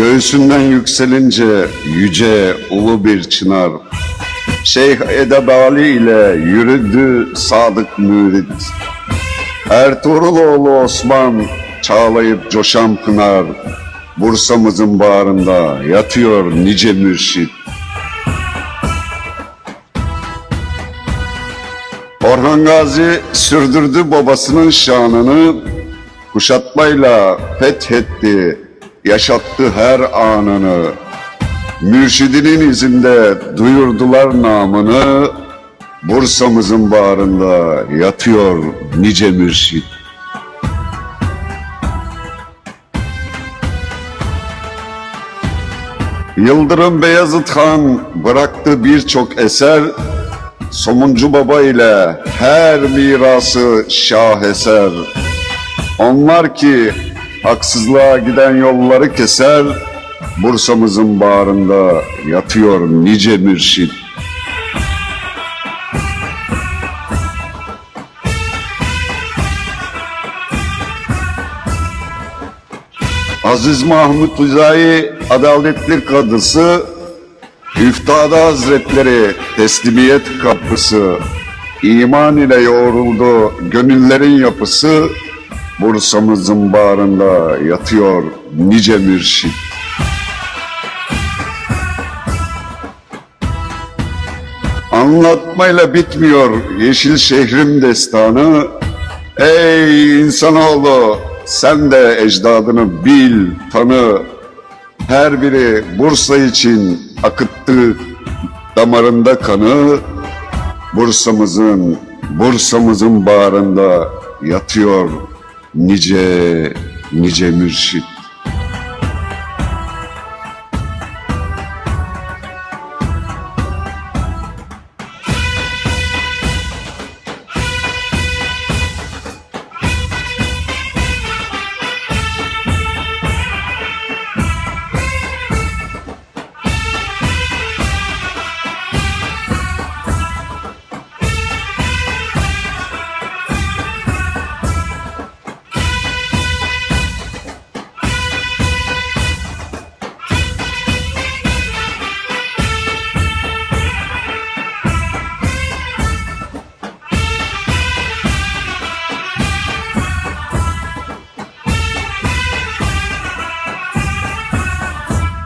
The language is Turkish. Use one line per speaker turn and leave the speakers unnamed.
Göğsünden yükselince yüce ulu bir çınar. Şeyh Edebali ile yürüdü sadık mürit. Ertuğruloğlu Osman çağlayıp coşan pınar. Bursa'mızın bağrında yatıyor nice mürşit. Orhan Gazi sürdürdü babasının şanını, kuşatmayla fethetti, yaşattı her anını. Mürşidinin izinde duyurdular namını, Bursa'mızın bağrında yatıyor nice mürşit. Yıldırım Beyazıt Han bıraktı birçok eser, Somuncu Baba ile her mirası şaheser. Onlar ki haksızlığa giden yolları keser, Bursa'mızın bağrında yatıyor nice mürşit. Aziz Mahmut Hüdayi adaletli kadısı, Üftada Hazretleri teslimiyet kapısı, iman ile yoğruldu gönüllerin yapısı, Bursa'mızın bağrında yatıyor nice mürşit. Anlatmayla bitmiyor yeşil şehrim destanı, Ey insanoğlu sen de ecdadını bil, tanı. Her biri Bursa için akıttı damarında kanı. Bursa'mızın, Bursa'mızın bağrında yatıyor nice, nice mürşit.